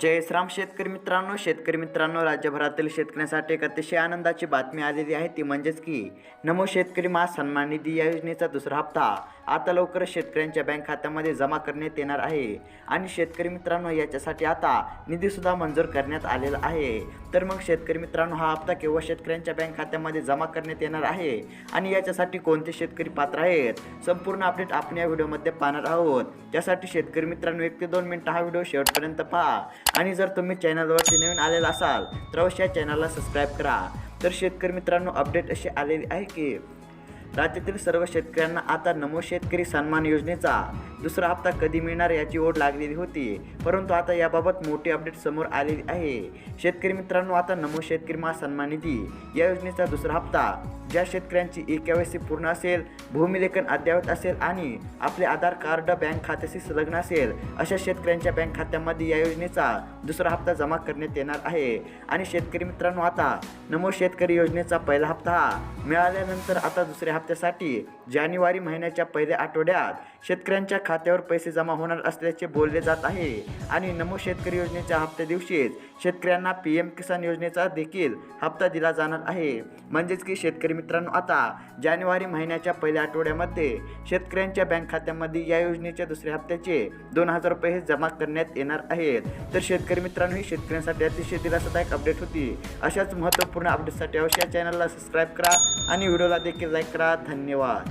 जय श्राम शेतकरी मित्रांनो शेतकरी मित्रांनो राज्यभरातील शेतकऱ्यांसाठी एक अतिशय आनंदाची बातमी आलेली आहे. ती म्हणजेच की नमो शेतकरी मा सन्मान निधी या योजनेचा दुसरा हप्ता आता लवकरच शेतकऱ्यांच्या बँक खात्यामध्ये जमा करण्यात येणार आहे. आणि शेतकरी मित्रांनो याच्यासाठी आता निधीसुद्धा मंजूर करण्यात आलेला आहे. तर मग शेतकरी मित्रांनो हा हप्ता केव्हा शेतकऱ्यांच्या बँक खात्यामध्ये जमा करण्यात येणार आहे? आणि याच्यासाठी कोणते शेतकरी पात्र आहेत? संपूर्ण अपडेट आपण या व्हिडिओमध्ये पाहणार आहोत. त्यासाठी शेतकरी मित्रांनो एक ते दोन मिनटं हा व्हिडिओ शेवटपर्यंत पहा. आणि जर तुम्ही चॅनलवरती नवीन आलेला असाल तर अवश्य या चॅनलला सबस्क्राईब करा. तर शेतकरी मित्रांनो अपडेट अशी आलेली आहे की राज्यातील सर्व शेतकऱ्यांना आता नमो शेतकरी सन्मान योजनेचा दुसरा हप्ता कधी मिळणार याची ओढ लागलेली होती. परंतु आता याबाबत मोठी अपडेट समोर आलेली आहे. शेतकरी मित्रांनो आता नमो शेतकरी मा सन्मान निधी या योजनेचा दुसरा हप्ता ज्या शेतकऱ्यांची ई केवायसी पूर्ण असेल भूमिलेखन अद्ययावत असेल आणि आपले आधार कार्ड बँक खात्याशी संलग्न असेल अशा शेतकऱ्यांच्या बँक खात्यामध्ये या योजनेचा दुसरा हप्ता जमा करण्यात येणार आहे. आणि शेतकरी मित्रांनो आता नमो शेतकरी योजनेचा पहिला हप्ता मिळाल्यानंतर आता दुसऱ्या हप्त्यासाठी जानेवारी महिन्याच्या पहिल्या आठवड्यात शेतकऱ्यांच्या खात्यावर पैसे जमा होणार असल्याचे बोलले जात आहे. आणि नमो शेतकरी योजनेच्या हप्त्या दिवशीच शेतकऱ्यांना पी एम किसान योजनेचा देखील हप्ता दिला जाणार आहे. म्हणजेच की शेतकरी मित्रांनो आता जानेवारी महिन्याच्या पहिल्या आठवड्यामध्ये शेतकऱ्यांच्या बँक खात्यामध्ये या योजनेच्या दुसऱ्या हप्त्याचे दोन हजार रुपये हे जमा करण्यात येणार आहेत. तर शेतकरी मित्रांनो ही शेतकऱ्यांसाठी अतिशय दिलासादायक अपडेट होती. अशाच महत्त्वपूर्ण अपडेटसाठी अवश्य चॅनलला सबस्क्राईब करा आणि व्हिडिओला देखील लाईक करा. धन्यवाद.